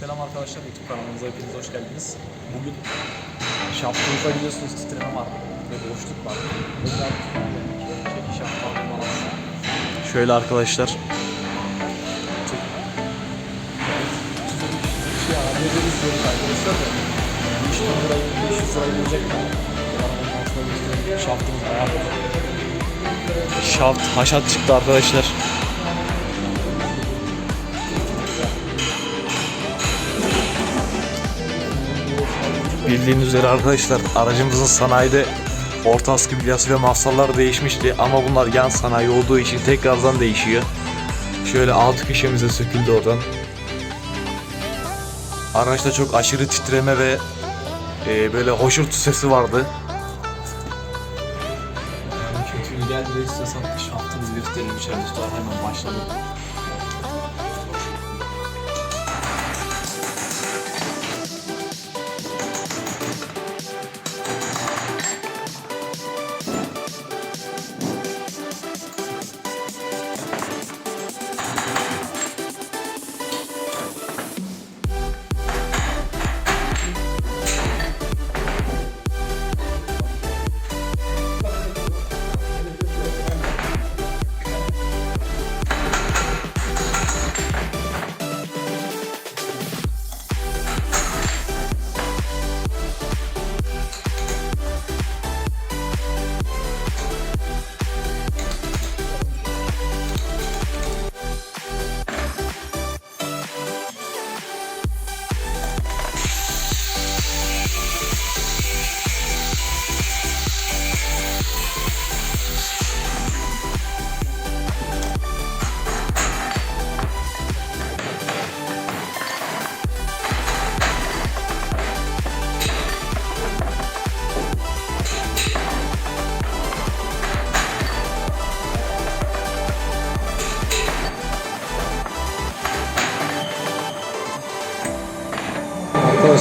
Selam arkadaşlar YouTube kanalımıza hepiniz hoş geldiniz. Bugün şaftımızda biliyorsunuz titreme var ve boşluk var. Özel çekiş yapmadım Şöyle arkadaşlar. Hallederiz diyoruz arkadaşlar da. 500 lirayı 500 lirayı bulacak mı? Arabanın altına göstereyim. Şaftımız bayağı Şaft haşat çıktı arkadaşlar. Bildiğiniz üzere arkadaşlar aracımızın sanayide orta askı bilyası ve mafsallar değişmişti ama bunlar yan sanayi olduğu için tekrardan değişiyor. Şöyle alt köşemize söküldü oradan. Araçta çok aşırı titreme ve e, böyle hoşurtu sesi vardı. Kötü geldi istiyorsan şaftımızı gösterelim içeride tutar hemen başladı.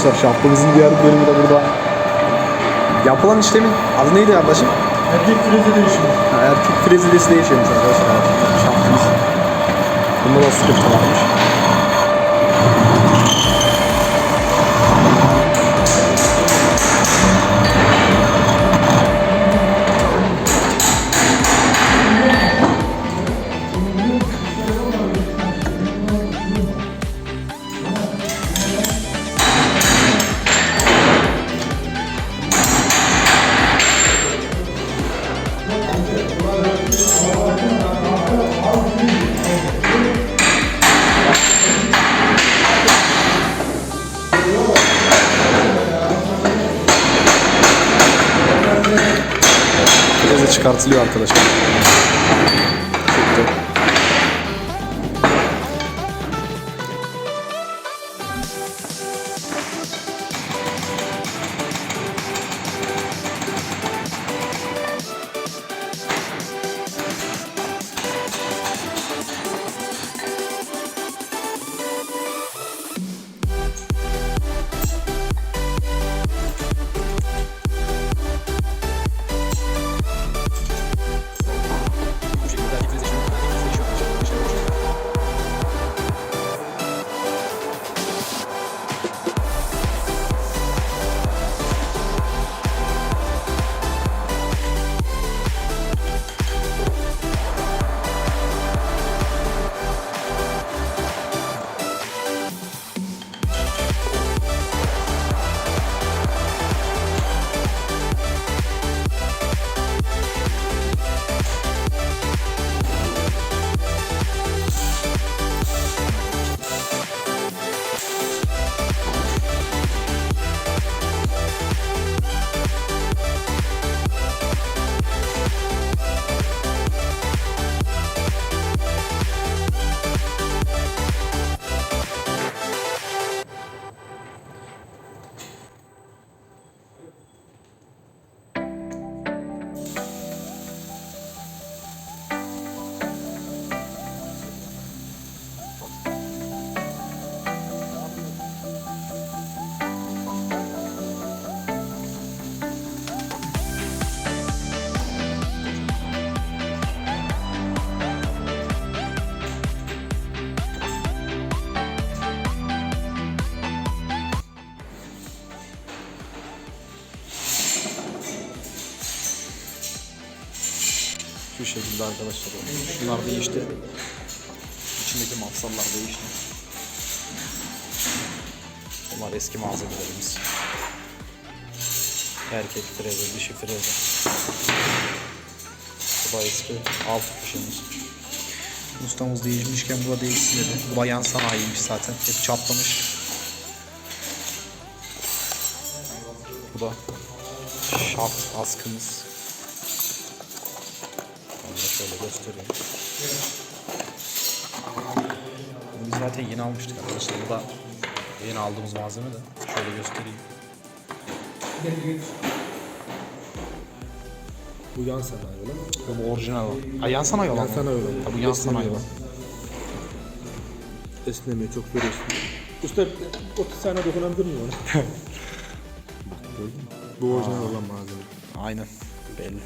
Arkadaşlar şaftımızın diğer bölümü de burada. Yapılan işlemin adı neydi kardeşim? Erkek frezi değişimi. Ha, erkek frezilesi değişiyormuş arkadaşlar. Şaftımız. Bunda da sıkıntı varmış. Freze çıkartılıyor arkadaşlar. Şekilde arkadaşlar. Şunlar değişti. İçindeki mafsallar değişti. Bunlar eski malzemelerimiz. Erkek freze, dişi freze. Bu da eski altı köşemiz. Ustamız değişmişken bu da değişsin dedi. Bu da yan sanayiymiş zaten. Hep çatlamış. Bu da şart askımız. Şöyle göstereyim. Bunu biz zaten yeni almıştık arkadaşlar. Bu da yeni aldığımız malzeme de. Şöyle göstereyim. Bu yan sanayi öyle mi? Bu orijinal o. Ha yan sanayi olan Yan mı? sanayi öyle. Ha, bu yan sanayi olan. Esnemiyor çok veriyorsun. Usta 30 saniye dokunabilir miyim ona? Bak gördün mü? Bu orijinal olan malzeme. Aynen. Belli.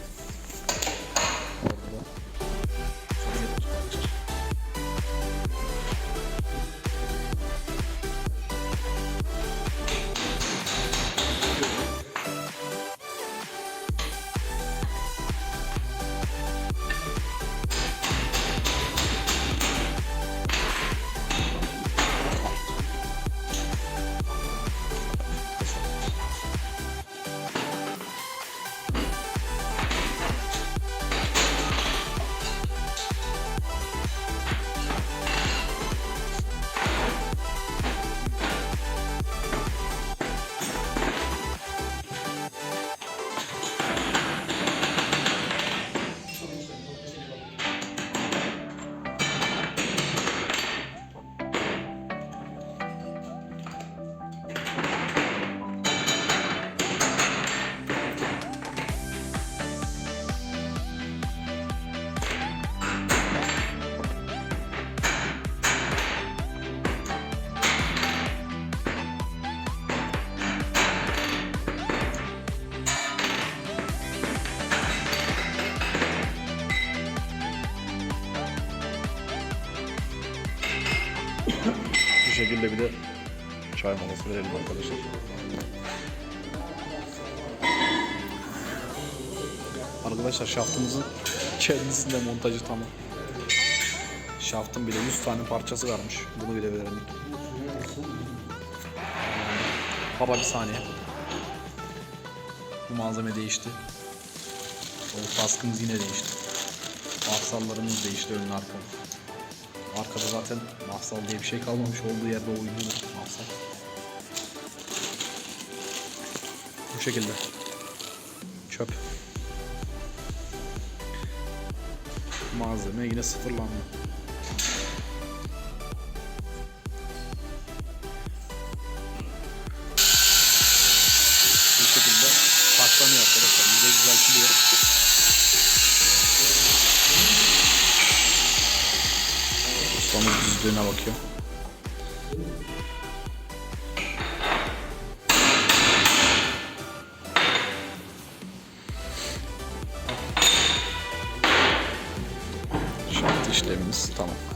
Şekilde bir de çay molası verelim arkadaşlar. Arkadaşlar şaftımızın kendisinde montajı tamam. Şaftın bile 100 tane parçası varmış. Bunu bile verelim. Baba bir saniye. Bu malzeme değişti. O kaskımız yine değişti. Aksallarımız değişti önün arkalı. Arkada zaten mafsal diye bir şey kalmamış. Olduğu yerde oynuyor mafsal. Bu şekilde. Çöp. Malzeme yine sıfırlandı. Düzlüğüne bakıyor. Şart işlemimiz tamam.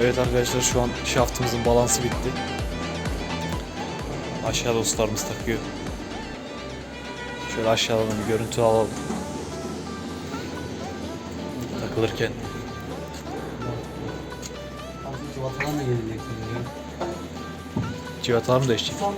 Evet arkadaşlar şu an şaftımızın balansı bitti. Aşağıda ustalarımız takıyor. Şöyle aşağıdan bir görüntü alalım. Takılırken. Civatadan da gelecek. Civatalar mı değişecek? Son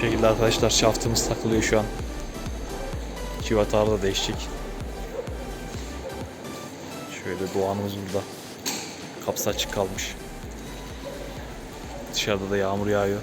şekilde arkadaşlar şaftımız takılıyor şu an. Civatalar da değişecek. Şöyle doğanımız burada. Kapısı açık kalmış. Dışarıda da yağmur yağıyor.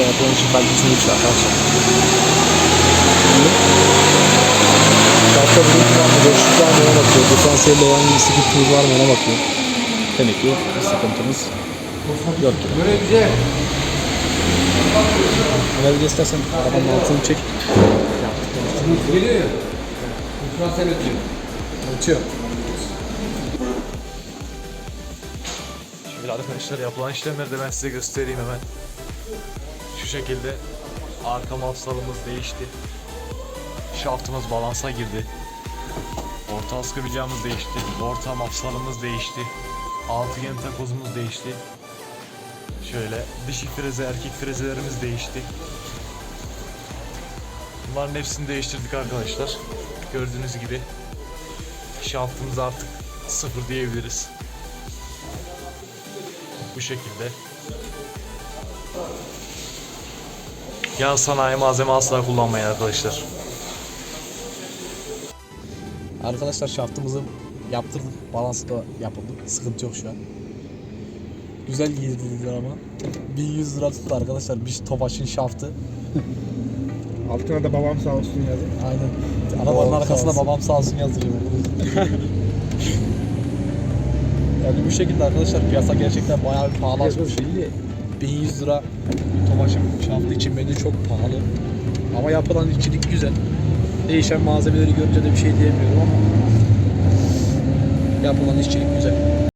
Burada yapılan için kalitesini yükselt arkadaşlar. Şartta bunun kullanma boşluk var mı ona bakıyor. Diferansiyelde herhangi bir sıkıntımız var mı ona bakıyor. Demek ki bir sıkıntımız yok gibi. Ömer bir istersen arabanın altını çek. Geliyor ya. Şu an sen ötüyorsun. Unutuyor. Şöyle arkadaşlar yapılan işlemleri de ben size göstereyim hemen. Şekilde arka mafsalımız değişti. Şaftımız balansa girdi. Orta askı değişti. Orta mafsalımız değişti. Altıgen takozumuz değişti. Şöyle dişi freze erkek frezelerimiz değişti. Bunların hepsini değiştirdik arkadaşlar. Gördüğünüz gibi şaftımız artık sıfır diyebiliriz. Bu şekilde. Yan sanayi malzeme asla kullanmayın arkadaşlar. Arkadaşlar şaftımızı yaptırdık. Balansı da yapıldı. Sıkıntı yok şu an. Güzel giydirdiler ama. 1100 lira tuttu arkadaşlar. Bir Tofaş'ın şaftı. Altına da babam sağ olsun yazın. Aynen. Arabanın Babam arkasına babam sağ olsun yazdırıyor. yani bu şekilde arkadaşlar piyasa gerçekten bayağı bir pahalaşmış. 1100 lira Tofaş'ın şaftı için bence çok pahalı. Ama yapılan işçilik güzel. Değişen malzemeleri görünce de bir şey diyemiyorum ama yapılan işçilik güzel.